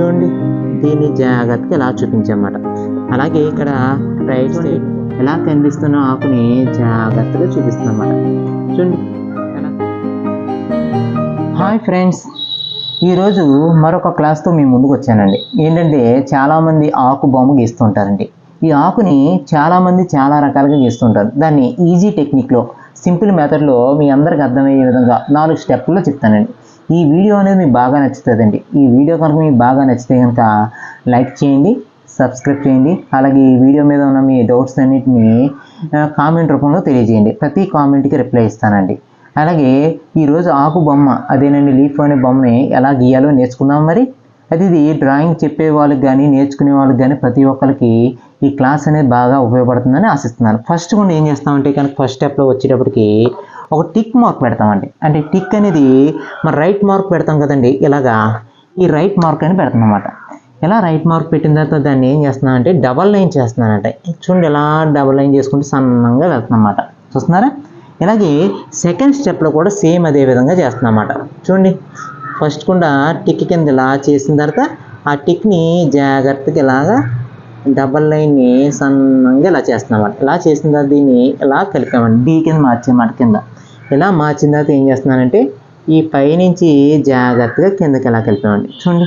చూడండి. దీన్ని జాగ్రత్తగా ఇలా చూపించమాట అలాగే ఇక్కడ రైట్ సైడ్ ఎలా కనిపిస్తున్న ఆకుని జాగ్రత్తగా చూపిస్తున్నమాట చూడండి. హాయ్ ఫ్రెండ్స్ ఈరోజు మరొక క్లాస్తో మీ ముందుకు వచ్చానండి. ఏంటంటే చాలామంది ఆకు బొమ్మ గీస్తుంటారండి. ఈ ఆకుని చాలామంది చాలా రకాలుగా గీస్తుంటారు. దాన్ని ఈజీ టెక్నిక్లో సింపుల్ మెథడ్లో మీ అందరికి అర్థమయ్యే విధంగా నాలుగు స్టెప్లో చెప్తానండి. ఈ వీడియో అనేది మీకు బాగా నచ్చుతుందండి. ఈ వీడియో కనుక మీకు బాగా నచ్చితే కనుక లైక్ చేయండి సబ్స్క్రైబ్ చేయండి. అలాగే ఈ వీడియో మీద ఉన్న మీ డౌట్స్ అన్నిటిని కామెంట్ రూపంలో తెలియజేయండి. ప్రతి కామెంట్కి రిప్లై ఇస్తానండి. అలాగే ఈరోజు ఆకు బొమ్మ అదేనండి లీఫ్ అనే బొమ్మని ఎలా గీయాలో నేర్చుకుందాం మరి? అది ఇది డ్రాయింగ్ చెప్పే వాళ్ళకి కానీ నేర్చుకునే వాళ్ళకి కానీ ప్రతి ఒక్కరికి ఈ క్లాస్ అనేది బాగా ఉపయోగపడుతుందని ఆశిస్తున్నాను. ఫస్ట్ కూడా ఏం చేస్తామంటే కనుక ఫస్ట్ స్టెప్లో వచ్చేటప్పటికి ఒక టిక్ మార్క్ పెడతామండి. అంటే టిక్ అనేది మన రైట్ మార్క్ పెడతాం కదండి. ఇలాగా ఈ రైట్ మార్క్ అని పెడతాం అనమాట ఇలా రైట్ మార్క్ పెట్టిన తర్వాత దాన్ని ఏం చేస్తున్నాను అంటే డబల్ లైన్ చేస్తున్నానంటే. చూడండి ఇలా డబల్ లైన్ చేసుకుంటే సన్నంగా వెళ్తున్నమాట చూస్తున్నారా? ఇలాగే సెకండ్ స్టెప్లో కూడా సేమ్ అదే విధంగా చేస్తున్నమాట చూడండి. ఫస్ట్ కూడా టిక్ కింద ఇలా చేసిన తర్వాత ఆ టిక్ని జాగ్రత్తగా ఇలాగా డబల్ లైన్ని సన్నంగా ఇలా చేస్తున్నామంట ఇలా చేసిన తర్వాత దీన్ని ఇలా కలిపామండి డీ కింద మార్చామాట కింద. ఇలా మార్చిన తర్వాత ఏం చేస్తున్నానంటే ఈ పైనుంచి జాగ్రత్తగా కిందకి ఇలా కలిపామండి. చూడండి.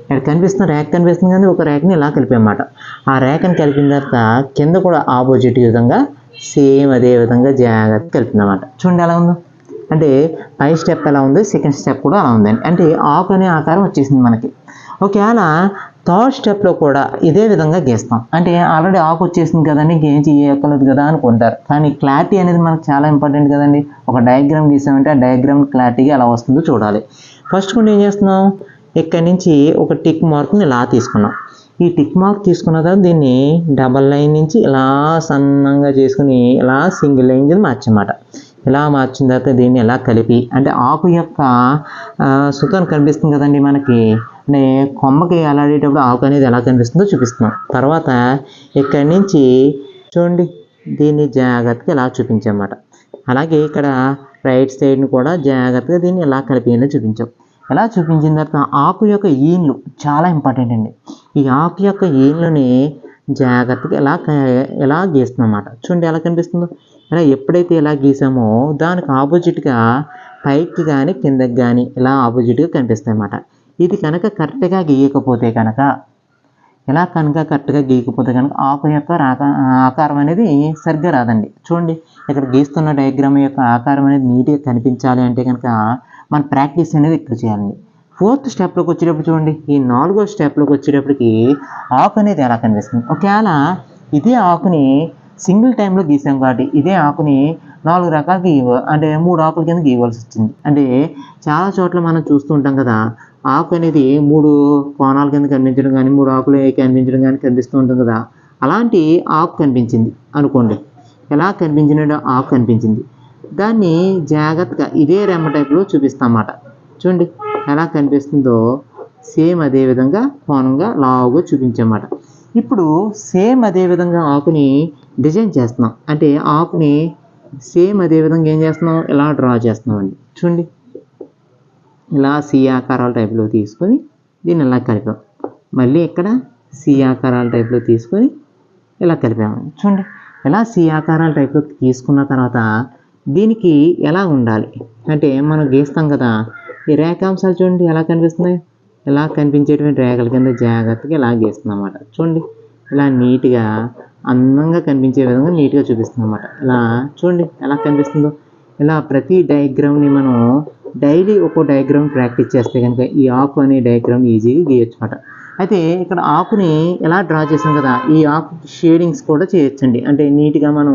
ఇక్కడ కనిపిస్తున్న ర్యాక్ కనిపిస్తుంది కానీ ఒక ర్యాక్ని ఇలా కలిపామన్నమాట. ఆ ర్యాక్ని కలిపిన తర్వాత కింద కూడా ఆపోజిట్ విధంగా సేమ్ అదే విధంగా జాగ్రత్త కలిపిందన్నమాట. చూడండి ఎలా ఉందో. అంటే పై స్టెప్ ఎలా ఉంది సెకండ్ స్టెప్ కూడా అలా ఉందండి. అంటే ఆకు అనే ఆకారం వచ్చేసింది మనకి. ఒకవేళ థర్డ్ స్టెప్లో కూడా ఇదే విధంగా గీస్తాం. అంటే ఆల్రెడీ ఆకు వచ్చేసింది కదండి ఇంకేం చేయక్కర్లేదు కదా అనుకుంటారు. కానీ క్లారిటీ అనేది మనకు చాలా ఇంపార్టెంట్ కదండి. ఒక డయాగ్రామ్ గీసామంటే ఆ డయాగ్రామ్ క్లారిటీగా ఎలా వస్తుందో చూడాలి. ఫస్ట్ కొన్ని ఏం చేస్తున్నాం? ఇక్కడి నుంచి ఒక టిక్ మార్క్ని ఇలా తీసుకున్నాం. ఈ టిక్ మార్క్ తీసుకున్న తర్వాత దీన్ని డబల్ లైన్ నుంచి ఇలా సన్నంగా చేసుకుని ఇలా సింగిల్ లైన్ కింద మార్చమాట. ఇలా మార్చిన తర్వాత దీన్ని ఎలా కలిపి అంటే ఆకు యొక్క ఆ, సుతం కనిపిస్తుంది కదండి మనకి. అంటే కొమ్మకి అలాడేటప్పుడు ఆకు అనేది ఎలా కనిపిస్తుందో చూపిస్తున్నాం. తర్వాత ఇక్కడి నుంచి చూడండి దీన్ని జాగ్రత్తగా ఇలా చూపించామన్నమాట అలాగే ఇక్కడ రైట్ సైడ్ని కూడా జాగ్రత్తగా దీన్ని ఎలా కలిపి చూపించాం. ఎలా చూపించిన తర్వాత ఆకు యొక్క ఈన్లు చాలా ఇంపార్టెంట్ అండి. ఈ ఆకు యొక్క ఈన్లని జాగ్రత్తగా ఎలా ఇలా ఎలా గీస్తున్నమాట చూడండి ఎలా కనిపిస్తుందో. ఇలా ఎప్పుడైతే ఎలా గీసామో దానికి ఆపోజిట్గా పైకి కానీ కిందకి కానీ ఇలా ఆపోజిట్గా కనిపిస్తాయి అన్నమాట ఇది కనుక కరెక్ట్గా గీయకపోతే కనుక ఇలా కనుక కరెక్ట్గా గీయకపోతే కనుక ఆకు యొక్క ఆకారం అనేది సరిగ్గా రాదండి. చూడండి ఇక్కడ గీస్తున్న డయాగ్రామ్ యొక్క ఆకారం అనేది నీట్గా కనిపించాలి అంటే కనుక మన ప్రాక్టీస్ అనేది ఇక్కడ చేయాలండి. ఫోర్త్ స్టెప్లోకి వచ్చేటప్పుడు చూడండి ఈ నాలుగో స్టెప్లోకి వచ్చేటప్పటికి ఆకు అనేది ఎలా కనిపిస్తుంది? ఒకవేళ ఇదే ఆకుని సింగిల్ టైంలో గీసాం కాబట్టి ఇదే ఆకుని నాలుగు రకాలుగా గీయ అంటే మూడు ఆకుల కింద గీయవలసి వచ్చింది. అంటే చాలా చోట్ల మనం చూస్తూ ఉంటాం కదా ఆకు అనేది మూడు కోణాల కింద కనిపించడం కానీ మూడు ఆకులు కనిపించడం కానీ కనిపిస్తూ ఉంటుంది కదా. అలాంటి ఆకు కనిపించింది అనుకోండి. ఎలా కనిపించిన ఆకు కనిపించింది. దాన్ని జాగ్రత్తగా ఇదే రెమ్మ టైప్లో చూపిస్తామన్నమాట. చూడండి ఎలా కనిపిస్తుందో. సేమ్ అదే విధంగా కోణంగా లావుగా చూపించమాట ఇప్పుడు సేమ్ అదే విధంగా ఆకుని డిజైన్ చేస్తున్నాం. అంటే ఆకుని సేమ్ అదే విధంగా ఏం చేస్తున్నాం? ఇలా డ్రా చేస్తున్నామండి చూడండి. ఇలా సి ఆకారాల టైప్లో తీసుకొని దీన్ని ఇలా కలిపాం. మళ్ళీ ఇక్కడ సి ఆకారాల టైప్లో తీసుకొని ఇలా కలిపాము చూడండి ఇలా సి ఆకారాల టైప్లో తీసుకున్న తర్వాత దీనికి ఎలా ఉండాలి? అంటే మనం గీస్తాం కదా ఈ రేఖాంశాలు చూడండి ఎలా కనిపిస్తున్నాయి? ఇలా కనిపించేటువంటి రేఖల కింద జాగ్రత్తగా ఇలా గీస్తున్నాం అన్నమాట. చూడండి ఇలా నీట్గా అందంగా కనిపించే విధంగా నీట్గా చూపిస్తుంది అన్నమాట. ఇలా చూడండి ఎలా కనిపిస్తుందో. ఇలా ప్రతి డయాగ్రామ్ని మనం డైలీ ఒక్కో డయాగ్రామ్ ప్రాక్టీస్ చేస్తే కనుక ఈ ఆకు అనే డయాగ్రామ్ ఈజీగా గీయొచ్చు అనమాట అయితే ఇక్కడ ఆకుని ఎలా డ్రా చేసాం కదా ఈ ఆకు షేడింగ్స్ కూడా చేయొచ్చండి. అంటే నీట్గా మనం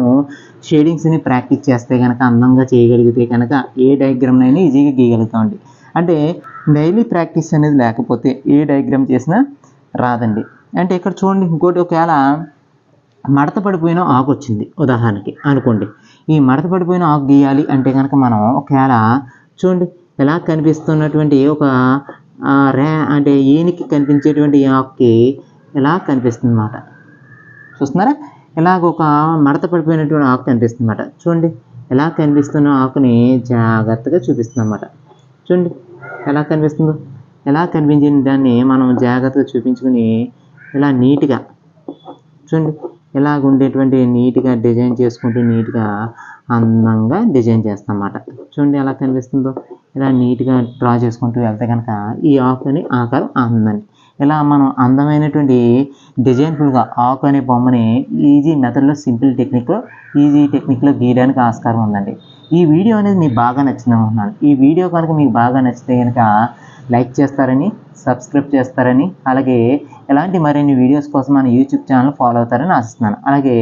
షేడింగ్స్ని ప్రాక్టీస్ చేస్తే కనుక అందంగా చేయగలిగితే కనుక ఏ డయాగ్రామ్నైనా ఈజీగా గీయగలుగుతామండి. అంటే డైలీ ప్రాక్టీస్ అనేది లేకపోతే ఏ డయాగ్రామ్ చేసినా రాదండి. అంటే ఇక్కడ చూడండి ఇంకోటి ఒకవేళ మడత పడిపోయిన ఆకు వచ్చింది ఉదాహరణకి అనుకోండి. ఈ మడత పడిపోయిన ఆకు గీయాలి అంటే కనుక మనం ఒకవేళ చూడండి ఎలా కనిపిస్తున్నటువంటి ఒక రే అంటే ఈయనకి కనిపించేటువంటి ఆకుకి ఎలా కనిపిస్తుంది అన్నమాట చూస్తున్నారా? ఇలాగ ఒక మడత పడిపోయినటువంటి ఆకు కనిపిస్తుంది అన్నమాట చూడండి ఎలా కనిపిస్తున్న ఆకుని జాగ్రత్తగా చూపిస్తుంది అన్నమాట చూడండి ఎలా కనిపిస్తుందో ఎలా కనిపించిన దాన్ని మనం జాగ్రత్తగా చూపించుకుని ఇలా నీట్గా చూడండి ఇలాగ ఉండేటువంటి నీట్గా డిజైన్ చేసుకుంటూ నీట్గా అందంగా డిజైన్ చేస్తాం అన్నమాట చూడండి ఎలా కనిపిస్తుందో. ఇలా నీట్గా డ్రా చేసుకుంటూ వెళ్తే కనుక ఈ ఆకు అనే ఆకారం అందండి ఇలా మనం అందమైనటువంటి డిజైన్ఫుల్గా ఆకు అనే బొమ్మని ఈజీ మెథడ్లో సింపుల్ టెక్నిక్లో ఈజీ టెక్నిక్లో గీయడానికి ఆస్కారం ఉందండి. ఈ వీడియో అనేది మీకు బాగా నచ్చిందనుకుంటున్నాను ఈ వీడియో కనుక మీకు బాగా నచ్చితే కనుక లైక్ చేస్తారని సబ్స్క్రైబ్ చేస్తారని అలాగే ఇలాంటి మరిన్ని వీడియోస్ కోసం మన యూట్యూబ్ ఛానల్ ఫాలో అవుతారని ఆశిస్తున్నాను. అలాగే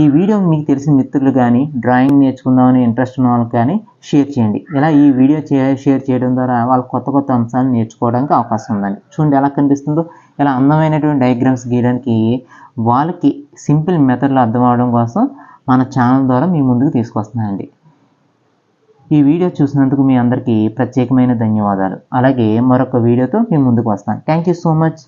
ఈ వీడియో మీకు తెలిసిన మిత్రులు కానీ డ్రాయింగ్ నేర్చుకుందామని ఇంట్రెస్ట్ ఉన్న వాళ్ళకి కానీ షేర్ చేయండి. ఇలా ఈ వీడియో షేర్ చేయడం ద్వారా వాళ్ళు కొత్త కొత్త అంశాలు నేర్చుకోవడానికి అవకాశం ఉందండి. చూడండి ఎలా కనిపిస్తుందో. ఇలా అందమైనటువంటి డయాగ్రామ్స్ గీయడానికి వాళ్ళకి సింపుల్ మెథడ్లో అర్థం అవడం కోసం మన ఛానల్ ద్వారా మీ ముందుకు తీసుకొస్తున్నానండి. ఈ వీడియో చూసినందుకు మీ అందరికీ ప్రత్యేకమైన ధన్యవాదాలు. అలాగే మరొక వీడియోతో మీ ముందుకు వస్తాను. Thank you so much